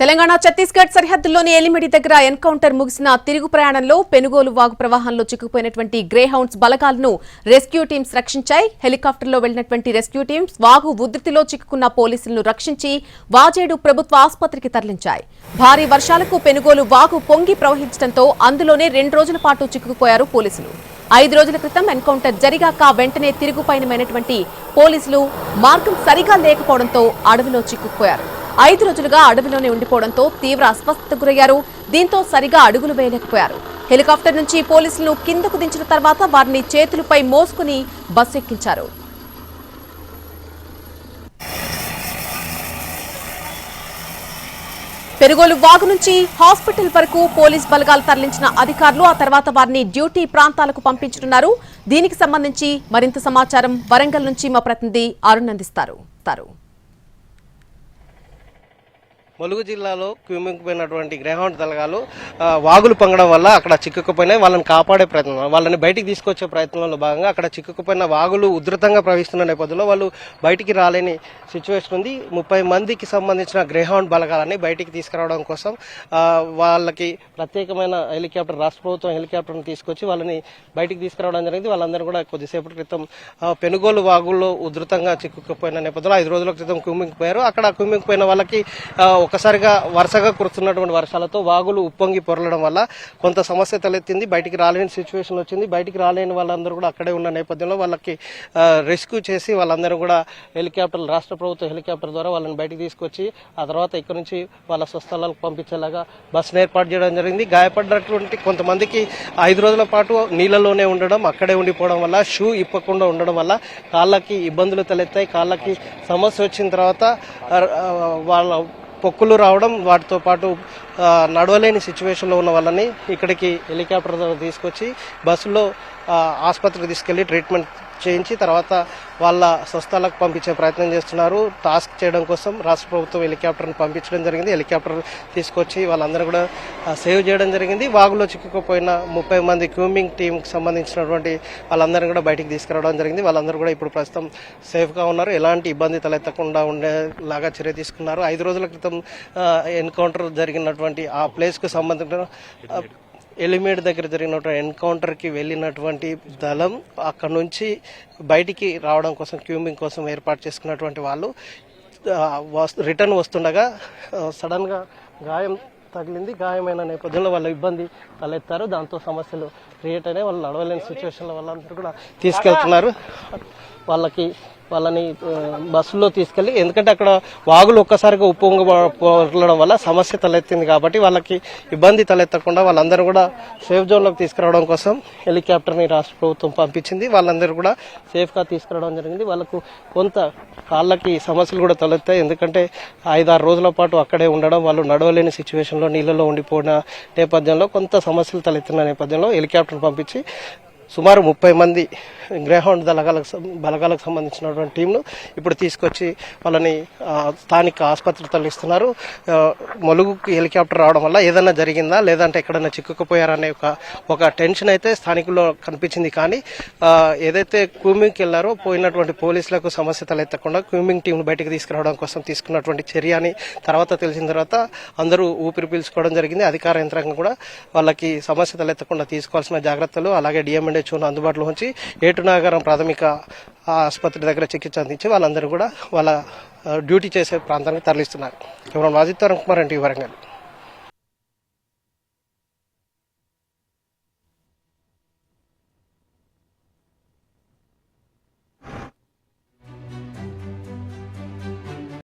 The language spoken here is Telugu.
తెలంగాణ ఛత్తీస్గఢ్ సరిహద్దుల్లోని ఎలిమిడి దగ్గర ఎన్కౌంటర్ ముగిసిన తిరుగు ప్రయాణంలో పెనుగోలు వాగు ప్రవాహంలో చిక్కుపోయినటువంటి గ్రేహౌండ్స్ బలగాలను రెస్క్యూ టీమ్స్ రక్షించాయి. హెలికాప్టర్లో వెళ్ళినటువంటి రెస్క్యూ టీమ్స్ వాగు ఉధృతిలో చిక్కుకున్న పోలీసులను రక్షించి వాజేడు ప్రభుత్వ ఆసుపత్రికి తరలించాయి. భారీ వర్షాలకు పెనుగోలు వాగు పొంగి ప్రవహించడంతో అందులోనే రెండు రోజుల పాటు చిక్కుకుపోయారు పోలీసులు. ఐదు రోజుల క్రితం ఎన్కౌంటర్ జరిగాక వెంటనే తిరుగుపయనమైనటువంటి పోలీసులు మార్గం సరిగా లేకపోవడంతో అడవిలో చిక్కుకుపోయారు. ఐదు రోజులుగా అడవిలోనే ఉండిపోవడంతో తీవ్ర అస్వస్థతకు గురయ్యారు దీంతో సరిగా అడుగులు వేయలేకపోయారు. హెలికాప్టర్ నుంచి పోలీసులను కిందకు దించిన తర్వాత వారిని చేతులపై మోసుకుని బస్సు ఎక్కించారు. పెరుగోలు వాగు నుంచి హాస్పిటల్ వరకు పోలీస్ బలగాలు తరలించిన అధికారులు ఆ తర్వాత వారిని డ్యూటీ ప్రాంతాలకు పంపించనున్నారు. దీనికి సంబంధించి మరింత సమాచారం వరంగల్ నుంచి మా ప్రతినిధి అరుణ్ అందిస్తారు. ములుగు జిల్లాలో కుమింగిపోయినటువంటి గ్రహౌండ్ దళగాలు వాగులు పొంగడం వల్ల అక్కడ చిక్కుకుపోయినాయి వాళ్ళని కాపాడే ప్రయత్నం వాళ్ళని బయటికి తీసుకొచ్చే ప్రయత్నంలో భాగంగా అక్కడ చిక్కుకుపోయిన వాగులు ఉధృతంగా ప్రవహిస్తున్న నేపథ్యంలో వాళ్ళు బయటికి రాలేని సిచ్యువేషన్ ఉంది. ముప్పై మందికి సంబంధించిన గ్రేహౌండ్ బలగాలని బయటికి తీసుకురావడం కోసం వాళ్ళకి ప్రత్యేకమైన హెలికాప్టర్ రాష్ట్ర ప్రభుత్వం హెలికాప్టర్ని తీసుకొచ్చి వాళ్ళని బయటికి తీసుకురావడం జరిగింది. వాళ్ళందరూ కూడా కొద్దిసేపటి క్రితం పెనుగోలు వాగుల్లో ఉధృతంగా చిక్కుకుపోయిన నేపథ్యంలో ఐదు రోజుల క్రితం కుమ్మింగిపోయారు అక్కడ కుమ్మింగిపోయిన వాళ్ళకి ఒక్కసారిగా వరుసగా కురుస్తున్నటువంటి వర్షాలతో వాగులు ఉప్పొంగి పొరలడం వల్ల కొంత సమస్య తలెత్తింది. బయటికి రాలేని సిచ్యువేషన్ వచ్చింది. బయటికి రాలేని వాళ్ళందరూ కూడా అక్కడే ఉన్న నేపథ్యంలో వాళ్ళకి రెస్క్యూ చేసి వాళ్ళందరూ కూడా హెలికాప్టర్ రాష్ట్ర ప్రభుత్వ హెలికాప్టర్ ద్వారా వాళ్ళని బయటికి తీసుకొచ్చి ఆ తర్వాత ఇక్కడ నుంచి వాళ్ళ స్వస్థలాలకు పంపించేలాగా బస్సును ఏర్పాటు చేయడం జరిగింది. గాయపడినటువంటి కొంతమందికి ఐదు రోజుల పాటు నీళ్ళలోనే ఉండడం అక్కడే ఉండిపోవడం వల్ల షూ ఇప్పకుండా ఉండడం వల్ల కాళ్ళకి ఇబ్బందులు తలెత్తాయి. కాళ్ళకి సమస్య వచ్చిన తర్వాత వాళ్ళ పొక్కులు రావడం వాటితో పాటు నడవలేని సిచ్యువేషన్లో ఉన్న వాళ్ళని ఇక్కడికి హెలికాప్టర్ తీసుకొచ్చి బస్సులో ఆసుపత్రికి తీసుకెళ్ళి ట్రీట్మెంట్ చేయించి తర్వాత వాళ్ళ స్వస్థలకు పంపించే ప్రయత్నం చేస్తున్నారు. టాస్క్ చేయడం కోసం రాష్ట్ర ప్రభుత్వం హెలికాప్టర్ని పంపించడం జరిగింది. హెలికాప్టర్ తీసుకొచ్చి వాళ్ళందరూ కూడా సేవ్ చేయడం జరిగింది. వాగులో చిక్కుకుపోయిన ముప్పై మంది క్యూమింగ్ టీంకి సంబంధించినటువంటి వాళ్ళందరినీ కూడా బయటికి తీసుకురావడం జరిగింది. వాళ్ళందరూ కూడా ఇప్పుడు ప్రస్తుతం సేఫ్గా ఉన్నారు. ఎలాంటి ఇబ్బంది తలెత్తకుండా ఉండేలాగా చర్య తీసుకున్నారు. ఐదు రోజుల క్రితం ఎన్కౌంటర్ జరిగినటువంటి ఆ ప్లేస్కు సంబంధించిన ఎలిమేడ్ దగ్గర జరిగినటువంటి ఎన్కౌంటర్కి వెళ్ళినటువంటి దళం అక్కడ నుంచి బయటికి రావడం కోసం క్యూమింగ్ కోసం ఏర్పాటు చేసుకున్నటువంటి వాళ్ళు రిటర్న్ వస్తుండగా సడన్గా గాయం తగిలింది. గాయమైన నేపథ్యంలో వాళ్ళ ఇబ్బంది తలెత్తారు. దాంతో సమస్యలు క్రియేట్ అయినాయి. వాళ్ళు నడవలేని సిచ్యువేషన్లో వాళ్ళందరూ కూడా తీసుకెళ్తున్నారు. వాళ్ళకి వాళ్ళని బస్సులో తీసుకెళ్ళి ఎందుకంటే అక్కడ వాగులు ఒక్కసారిగా ఉప్పొంగ వల్ల సమస్య తలెత్తింది కాబట్టి వాళ్ళకి ఇబ్బంది తలెత్తకుండా వాళ్ళందరూ కూడా సేఫ్ జోన్లోకి తీసుకురావడం కోసం హెలికాప్టర్ని రాష్ట్ర ప్రభుత్వం పంపించింది. వాళ్ళందరూ కూడా సేఫ్గా తీసుకురావడం జరిగింది. వాళ్ళకు కొంత కాళ్ళకి సమస్యలు కూడా తలెత్తాయి. ఎందుకంటే ఐదారు రోజుల పాటు అక్కడే ఉండడం వాళ్ళు నడవలేని సిచ్యువేషన్లో నీళ్ళలో ఉండిపోయిన నేపథ్యంలో కొంత సమస్యలు తలెత్తిన నేపథ్యంలో హెలికాప్టర్ పంపించి సుమారు ముప్పై మంది గ్రేహౌండ్ దళగాలకు బలగాలకు సంబంధించినటువంటి టీంను ఇప్పుడు తీసుకొచ్చి వాళ్ళని స్థానిక ఆసుపత్రి తరలిస్తున్నారు. మలుగుకి హెలికాప్టర్ రావడం వల్ల ఏదైనా జరిగిందా? లేదంటే ఎక్కడైనా చిక్కుకుపోయారనే ఒక ఒక టెన్షన్ అయితే స్థానికుల్లో కనిపించింది. కానీ ఏదైతే క్యూమింగ్కి వెళ్ళారో పోయినటువంటి పోలీసులకు సమస్య తలెత్తకుండా క్యూమింగ్ టీంను బయటకు తీసుకురావడం కోసం తీసుకున్నటువంటి చర్య అని తర్వాత తెలిసిన తర్వాత అందరూ ఊపిరి పీల్చుకోవడం జరిగింది. అధికార యంత్రాంగం కూడా వాళ్ళకి సమస్య తలెత్తకుండా తీసుకోవాల్సిన జాగ్రత్తలు అలాగే డిఎంఎన్హెచ్ఓను అందుబాటులో ఉంచి ఏటునాగరం ప్రాథమిక ఆసుపత్రి దగ్గర చికిత్స అందించి వాళ్ళందరూ కూడా వాళ్ళ డ్యూటీ చేసే ప్రాంతానికి తరలిస్తున్నారు. కేవలం వాజిత్ కుమార్ అంటే వరంగల్.